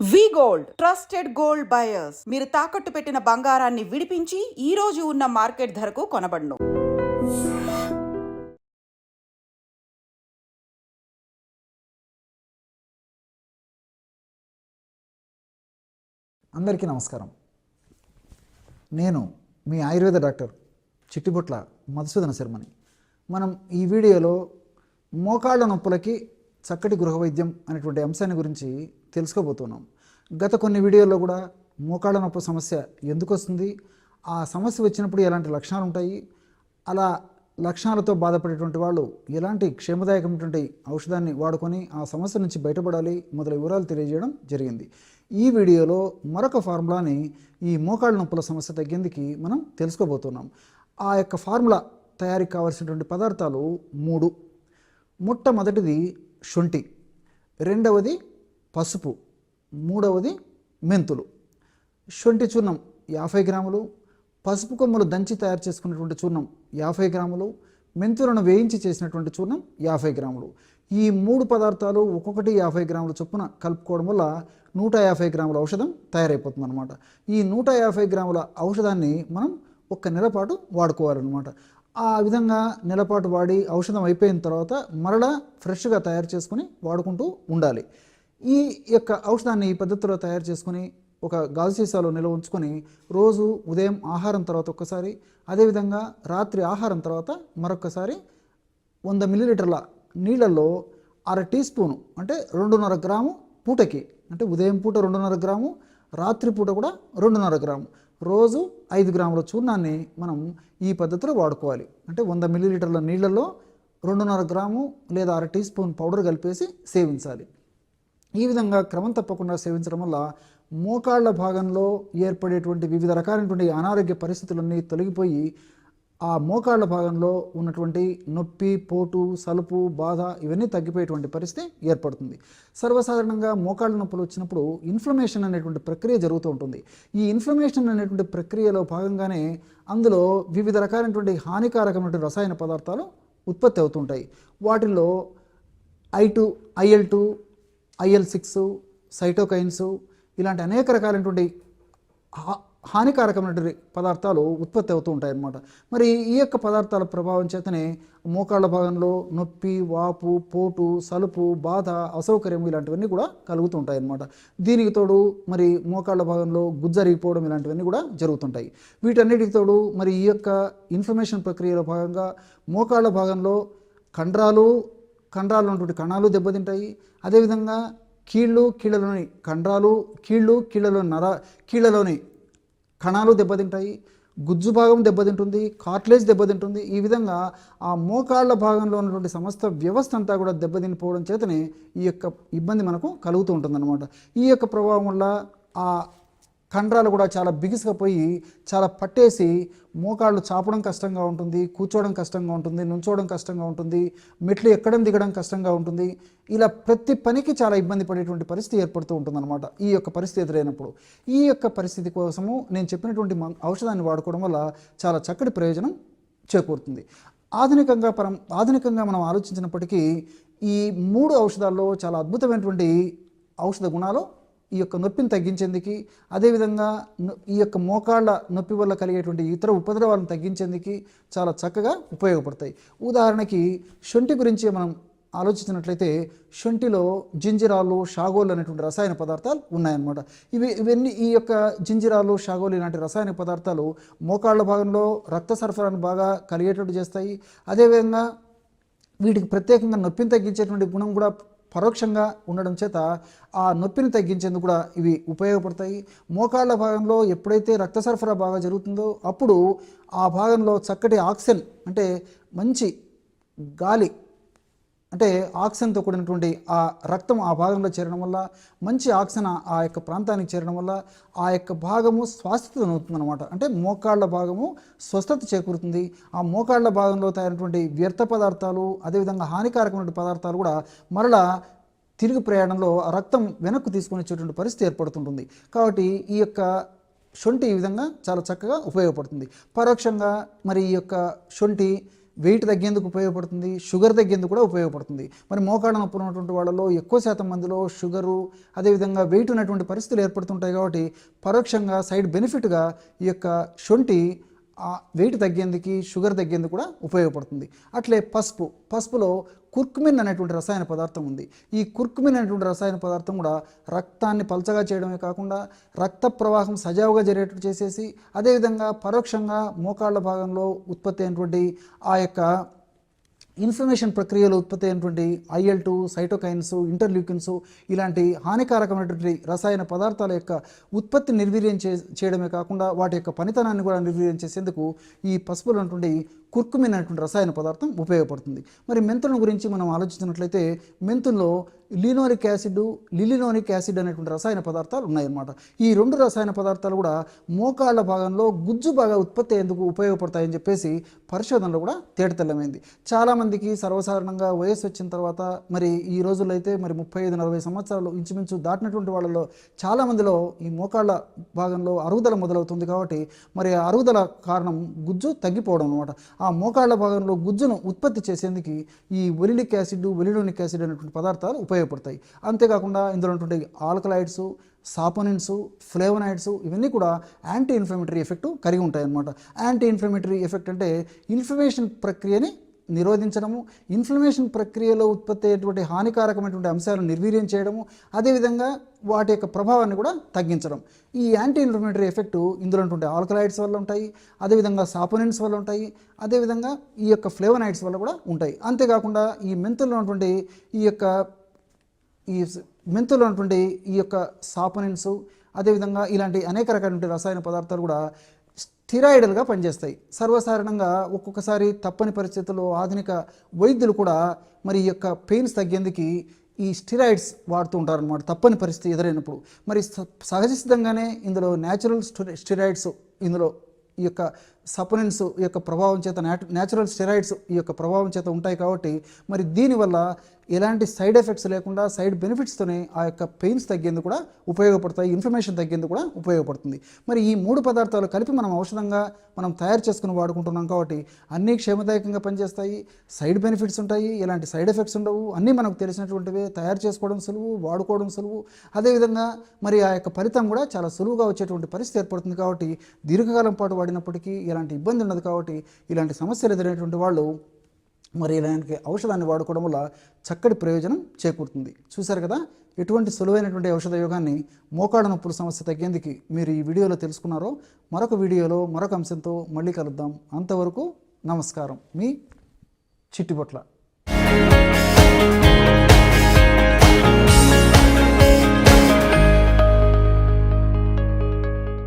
V gold trusted gold buyers. మీరు తాకట్టు పెట్టిన బంగారాన్ని విడిపించి ఈ రోజు ఉన్న మార్కెట్ ధరకు కొనబడను. అందరికీ నమస్కారం. నేను మీ ఆయుర్వేద డాక్టర్ చిట్టిబొట్ల మధుసూదన శర్మని. మనం ఈ వీడియోలో మోకాళ్ళ నొప్పులకి చక్కటి గృహ వైద్యం అనేటువంటి అంశాన్ని గురించి తెలుసుకోబోతున్నాం. గత కొన్ని వీడియోల్లో కూడా మోకాళ్ళ నొప్పి సమస్య ఎందుకు వస్తుంది? ఆ సమస్య వచ్చినప్పుడు ఎలాంటి లక్షణాలు ఉంటాయి? అలా లక్షణాలతో బాధపడేటువంటి వాళ్ళు ఎలాంటి క్షేమదాయకమైనటువంటి ఔషధాన్ని వాడుకొని ఆ సమస్య నుంచి బయటపడాలి మొదలైన వివరాలు తెలియజేయడం జరిగింది. ఈ వీడియోలో మరొక ఫార్ములాని ఈ మోకాళ్ళ నొప్పుల సమస్య తగ్గేందుకు మనం తెలుసుకోబోతున్నాం. ఆ యొక్క ఫార్ములా తయారీకి కావాల్సినటువంటి పదార్థాలు మూడు. మొట్టమొదటిది శుంఠి. రెండవది పసుపు. మూడవది మెంతులు. శొంఠి చూర్ణం యాభై గ్రాములు. పసుపు కొమ్మలు దంచి తయారు చేసుకున్నటువంటి చూర్ణం యాభై గ్రాములు. మెంతులను వేయించి చేసినటువంటి చూర్ణం యాభై గ్రాములు. ఈ మూడు పదార్థాలు ఒక్కొక్కటి యాభై గ్రాముల చొప్పున కలుపుకోవడం వల్ల నూట యాభై గ్రాముల ఔషధం తయారైపోతుంది అనమాట ఈ నూట యాభై గ్రాముల ఔషధాన్ని మనం ఒక్క నెల పాటు వాడుకోవాలన్నమాట. ఆ విధంగా నెలపాటు వాడి ఔషధం అయిపోయిన తర్వాత మరలా ఫ్రెష్గా తయారు చేసుకుని వాడుకుంటూ ఉండాలి. ఈ యొక్క ఔషధాన్ని ఈ పద్ధతిలో తయారు చేసుకుని ఒక గాజు సీసాలో నిల్వ ఉంచుకొని రోజు ఉదయం ఆహారం తర్వాత ఒక్కసారి అదేవిధంగా రాత్రి ఆహారం తర్వాత మరొకసారి వంద మిల్లీలీటర్ల నీళ్ళల్లో అర టీ స్పూను అంటే రెండున్నర గ్రాము పూటకి అంటే ఉదయం పూట రెండున్నర గ్రాము రాత్రి పూట కూడా రెండున్నర గ్రాము. రోజు ఐదు గ్రాముల చూర్ణాన్ని మనం ఈ పద్ధతిలో వాడుకోవాలి. అంటే వంద మిల్లీలీటర్ల నీళ్ళల్లో రెండున్నర గ్రాము లేదా అర టీ స్పూన్ పౌడర్ కలిపేసి సేవించాలి. ఈ విధంగా క్రమం తప్పకుండా సేవించడం వల్ల మోకాళ్ళ భాగంలో ఏర్పడేటువంటి వివిధ రకాలైనటువంటి అనారోగ్య పరిస్థితులన్నీ తొలగిపోయి ఆ మోకాళ్ళ భాగంలో ఉన్నటువంటి నొప్పి పోటు సలుపు బాధ ఇవన్నీ తగ్గిపోయేటువంటి పరిస్థితి ఏర్పడుతుంది. సర్వసాధారణంగా మోకాళ్ళ నొప్పులు వచ్చినప్పుడు ఇన్ఫ్లమేషన్ అనేటువంటి ప్రక్రియ జరుగుతూ ఉంటుంది. ఈ ఇన్ఫ్లమేషన్ అనేటువంటి ప్రక్రియలో భాగంగానే అందులో వివిధ రకాలైనటువంటి హానికారకమైనటువంటి రసాయన పదార్థాలు ఉత్పత్తి అవుతుంటాయి వాటిల్లో I two IL two IL six cytokines ఇలాంటి అనేక రకాలైనటువంటి హానికారకమైనటువంటి పదార్థాలు ఉత్పత్తి అవుతూ ఉంటాయన్నమాట. మరి ఈ యొక్క పదార్థాల ప్రభావం చేతనే మోకాళ్ళ భాగంలో నొప్పి వాపు పోటు సలుపు బాధ అసౌకర్యం ఇలాంటివన్నీ కూడా కలుగుతూ ఉంటాయన్నమాట. దీనికి తోడు మరి మోకాళ్ళ భాగంలో గుజ్జరిగిపోవడం ఇలాంటివన్నీ కూడా జరుగుతుంటాయి. వీటన్నిటికి తోడు మరి ఈ యొక్క ఇన్ఫర్మేషన్ ప్రక్రియలో భాగంగా మోకాళ్ళ భాగంలో కండరాలు కండరాలు ఉన్నటువంటి కణాలు దెబ్బతింటాయి. అదేవిధంగా కీళ్ళు కీళ్ళలోని కండరాలు కీళ్ళు కీళ్ళలోని నర కీళ్ళలోని కణాలు దెబ్బతింటాయి గుజ్జు భాగం దెబ్బతింటుంది కార్ట్లేజ్ దెబ్బతింటుంది. ఈ విధంగా ఆ మోకాళ్ళ భాగంలో ఉన్నటువంటి సమస్త వ్యవస్థ అంతా కూడా దెబ్బతినిపోవడం చేతనే ఈ యొక్క ఇబ్బంది మనకు కలుగుతూ ఉంటుందన్నమాట. ఈ యొక్క ప్రభావం వల్ల ఆ కండరాలు కూడా చాలా బిగుసుకుపోయి చాలా పట్టేసి మోకాళ్ళు చాపడం కష్టంగా ఉంటుంది కూర్చోవడం కష్టంగా ఉంటుంది నుంచోవడం కష్టంగా ఉంటుంది మెట్లు ఎక్కడం దిగడం కష్టంగా ఉంటుంది. ఇలా ప్రతి పనికి చాలా ఇబ్బంది పడేటువంటి పరిస్థితి ఏర్పడుతూ ఉంటుందన్నమాట. ఈ యొక్క పరిస్థితి ఎదురైనప్పుడు. ఈ యొక్క పరిస్థితి కోసము నేను చెప్పినటువంటి ఔషధాన్ని వాడుకోవడం వల్ల చాలా చక్కటి ప్రయోజనం చేకూరుతుంది. ఆధునికంగా పరం ఆధునికంగా మనం ఆలోచించినప్పటికీ ఈ మూడు ఔషధాల్లో చాలా అద్భుతమైనటువంటి ఔషధ గుణాలు ఈ యొక్క నొప్పిని తగ్గించేందుకు అదేవిధంగా ఈ యొక్క మోకాళ్ళ నొప్పి వల్ల కలిగేటువంటి ఇతర ఉపద్రవాలను తగ్గించేందుకు చాలా చక్కగా ఉపయోగపడతాయి. ఉదాహరణకి శొంఠి గురించి మనం ఆలోచించినట్లయితే శొంఠిలో జింజిరాలు షాగోలు అనేటువంటి రసాయన పదార్థాలు ఉన్నాయన్నమాట. ఇవి ఇవన్నీ ఈ యొక్క జింజిరాలు షాగోలు ఇలాంటి రసాయన పదార్థాలు మోకాళ్ళ భాగంలో రక్త సరఫరాను బాగా కలిగేటట్టు చేస్తాయి. అదేవిధంగా వీటికి ప్రత్యేకంగా నొప్పిని తగ్గించేటువంటి గుణం కూడా పరోక్షంగా ఉండడం చేత ఆ నొప్పిని తగ్గించేందుకు కూడా ఇవి ఉపయోగపడతాయి. మోకాళ్ళ భాగంలో ఎప్పుడైతే రక్త సరఫరా బాగా జరుగుతుందో అప్పుడు ఆ భాగంలో చక్కటి ఆక్సిజన్ అంటే మంచి గాలి అంటే ఆక్సిజన్తో కూడినటువంటి ఆ రక్తం ఆ భాగంలో చేరడం వల్ల మంచి ఆక్సిజన్ ఆ- యొక్క ప్రాంతానికి చేరడం వల్ల ఆ యొక్క భాగము స్వాస్థ్యత అనమాట అంటే మోకాళ్ళ భాగము స్వస్థత చేకూరుతుంది. ఆ మోకాళ్ళ భాగంలో తయారైనటువంటి వ్యర్థ పదార్థాలు అదేవిధంగా హానికారకమైన పదార్థాలు కూడా మరలా తిరిగి ప్రయాణంలో ఆ రక్తం వెనక్కు తీసుకొని వచ్చేటువంటి పరిస్థితి ఏర్పడుతుంటుంది. కాబట్టి ఈ యొక్క శొంఠి ఈ విధంగా చాలా చక్కగా ఉపయోగపడుతుంది. పరోక్షంగా మరి ఈ యొక్క శొంఠి వెయిట్ తగ్గేందుకు ఉపయోగపడుతుంది షుగర్ తగ్గేందుకు కూడా ఉపయోగపడుతుంది. మరి మోకాళ్ళ నొప్పులు ఉన్నటువంటి వాళ్ళలో ఎక్కువ శాతం మందిలో షుగరు అదేవిధంగా వెయిట్ ఉన్నటువంటి పరిస్థితులు ఏర్పడుతుంటాయి కాబట్టి పరోక్షంగా సైడ్ బెనిఫిట్గా ఈ యొక్క శొంఠి వెయిట్ తగ్గేందుకు షుగర్ తగ్గేందుకు కూడా ఉపయోగపడుతుంది. అట్లే పసుపు పసుపులో కుర్కుమిన్ అనేటువంటి రసాయన పదార్థం ఉంది. ఈ కుర్కుమిన్ అనేటువంటి రసాయన పదార్థం కూడా రక్తాన్ని పలచగా చేయడమే కాకుండా రక్త ప్రవాహం సజావుగా జరిగేటట్టు చేసేసి అదేవిధంగా పరోక్షంగా మోకాళ్ళ భాగంలో ఉత్పత్తి అయినటువంటి ఆ యొక్క ఇన్ఫ్లమేషన్ ప్రక్రియలో ఉత్పత్తి అయినటువంటి ఐఎల్ టూ సైటోకైన్స్ ఇంటర్ల్యూకిన్స్ ఇలాంటి హానికారకమైనటువంటి రసాయన పదార్థాల యొక్క ఉత్పత్తి నిర్వీర్యం చే చేయడమే కాకుండా వాటి యొక్క పనితనాన్ని కూడా నిర్వీర్యం చేసేందుకు ఈ పసుపులు అటువంటి కుర్కుమిన్ అనేటువంటి రసాయన పదార్థం ఉపయోగపడుతుంది. మరి మెంతుల గురించి మనం ఆలోచించినట్లయితే మెంతుల్లో లినోరిక్ యాసిడ్ లిలినోనిక్ యాసిడ్ అనేటువంటి రసాయన పదార్థాలు ఉన్నాయన్నమాట. ఈ రెండు రసాయన పదార్థాలు కూడా మోకాళ్ళ భాగంలో గుజ్జు బాగా ఉత్పత్తి అయ్యేందుకు ఉపయోగపడతాయని చెప్పేసి పరిశోధనలో కూడా తేటతెల్లమైంది. చాలామందికి సర్వసాధారణంగా వయసు వచ్చిన తర్వాత మరి ఈ రోజుల్లో అయితే మరి ముప్పై ఐదు నలభై సంవత్సరాలు ఇంచుమించు దాటినటువంటి వాళ్ళలో చాలామందిలో ఈ మోకాళ్ళ భాగంలో అరుగుదల మొదలవుతుంది కాబట్టి మరి ఆ అరుగుదల కారణం గుజ్జు తగ్గిపోవడం అనమాట ఆ మోకాళ్ళ భాగంలో గుజ్జును ఉత్పత్తి చేసేందుకు ఈ ఒలిలిక్ యాసిడ్ ఒలిడోనిక్ యాసిడ్ అనేటువంటి పదార్థాలు ఉపయోగపడతాయి. అంతేకాకుండా ఇందులో ఉన్నటువంటి ఆల్కలైడ్స్ సాపోనిన్స్ ఫ్లేవనాయిడ్స్ ఇవన్నీ కూడా యాంటీ ఇన్ఫ్లమేటరీ ఎఫెక్ట్ కలిగి ఉంటాయి అన్నమాట యాంటీ ఇన్ఫ్లమేటరీ ఎఫెక్ట్ అంటే ఇన్ఫ్లమేషన్ ప్రక్రియని నిరోధించడము ఇన్ఫ్లమేషన్ ప్రక్రియలో ఉత్పత్తి అయ్యేటువంటి హానికారకమైనటువంటి అంశాలను నిర్వీర్యం చేయడము అదేవిధంగా వాటి యొక్క ప్రభావాన్ని కూడా తగ్గించడం. ఈ యాంటీ ఇన్ఫ్లమేటరీ ఎఫెక్ట్ ఇందులో ఉన్నటువంటి ఆల్కలైడ్స్ వల్ల ఉంటాయి అదేవిధంగా సాపోనెంట్స్ వల్ల ఉంటాయి అదేవిధంగా ఈ యొక్క ఫ్లేవనైడ్స్ వల్ల కూడా ఉంటాయి. అంతేకాకుండా ఈ మెంతుల్లో ఉన్నటువంటి ఈ యొక్క ఈ మెంతుల్లో ఉన్నటువంటి ఈ యొక్క సాపోనెంట్స్ అదేవిధంగా ఇలాంటి అనేక రకాలైన రసాయన పదార్థాలు కూడా స్టిరాయిడల్గా పనిచేస్తాయి. సర్వసాధారణంగా ఒక్కొక్కసారి తప్పని పరిస్థితుల్లో ఆధునిక వైద్యులు కూడా మరి ఈ యొక్క పెయిన్స్ తగ్గేందుకు ఈ స్టిరాయిడ్స్ వాడుతూ ఉంటారు అనమాట తప్పని పరిస్థితి ఎదురైనప్పుడు. మరి స- సహజ సిద్ధంగానే ఇందులో న్యాచురల్ స్టిరాయిడ్స్ ఇందులో ఈ యొక్క సపనెన్స్ యొక్క ప్రభావం చేత న్యాచురల్ స్టెరాయిడ్స్ ఈ యొక్క ప్రభావం చేత ఉంటాయి కాబట్టి మరి దీనివల్ల ఎలాంటి సైడ్ ఎఫెక్ట్స్ లేకుండా సైడ్ బెనిఫిట్స్తోనే ఆ యొక్క పెయిన్స్ తగ్గేందుకు కూడా ఉపయోగపడతాయి ఇన్ఫర్మేషన్ తగ్గేందుకు కూడా ఉపయోగపడుతుంది. మరి ఈ మూడు పదార్థాలు కలిపి మనం ఔషధంగా మనం తయారు చేసుకుని వాడుకుంటున్నాం కాబట్టి అన్నీ క్షేమదాయకంగా పనిచేస్తాయి సైడ్ బెనిఫిట్స్ ఉంటాయి ఎలాంటి సైడ్ ఎఫెక్ట్స్ ఉండవు అన్నీ మనకు తెలిసినటువంటివే తయారు చేసుకోవడం సులువు వాడుకోవడం సులువు. అదేవిధంగా మరి ఆ యొక్క ఫలితం కూడా చాలా సులువుగా వచ్చేటువంటి పరిస్థితి ఏర్పడుతుంది కాబట్టి దీర్ఘకాలం పాటు వాడినప్పటికీ ఎలాంటి ఇబ్బంది ఉండదు కాబట్టి ఇలాంటి సమస్యలు ఎదురైనటువంటి వాళ్ళు మరి ఇలాంటి ఔషధాన్ని వాడుకోవడం వల్ల చక్కటి ప్రయోజనం చేకూరుతుంది. చూశారు కదా? ఎటువంటి సులువైనటువంటి ఔషధ యోగాన్ని మోకాళ్ళ నొప్పుల సమస్య తగ్గేందుకు మీరు ఈ వీడియోలో తెలుసుకున్నారో మరొక వీడియోలో మరొక అంశంతో మళ్ళీ కలుద్దాం. అంతవరకు నమస్కారం. మీ చిట్టిబొట్ల.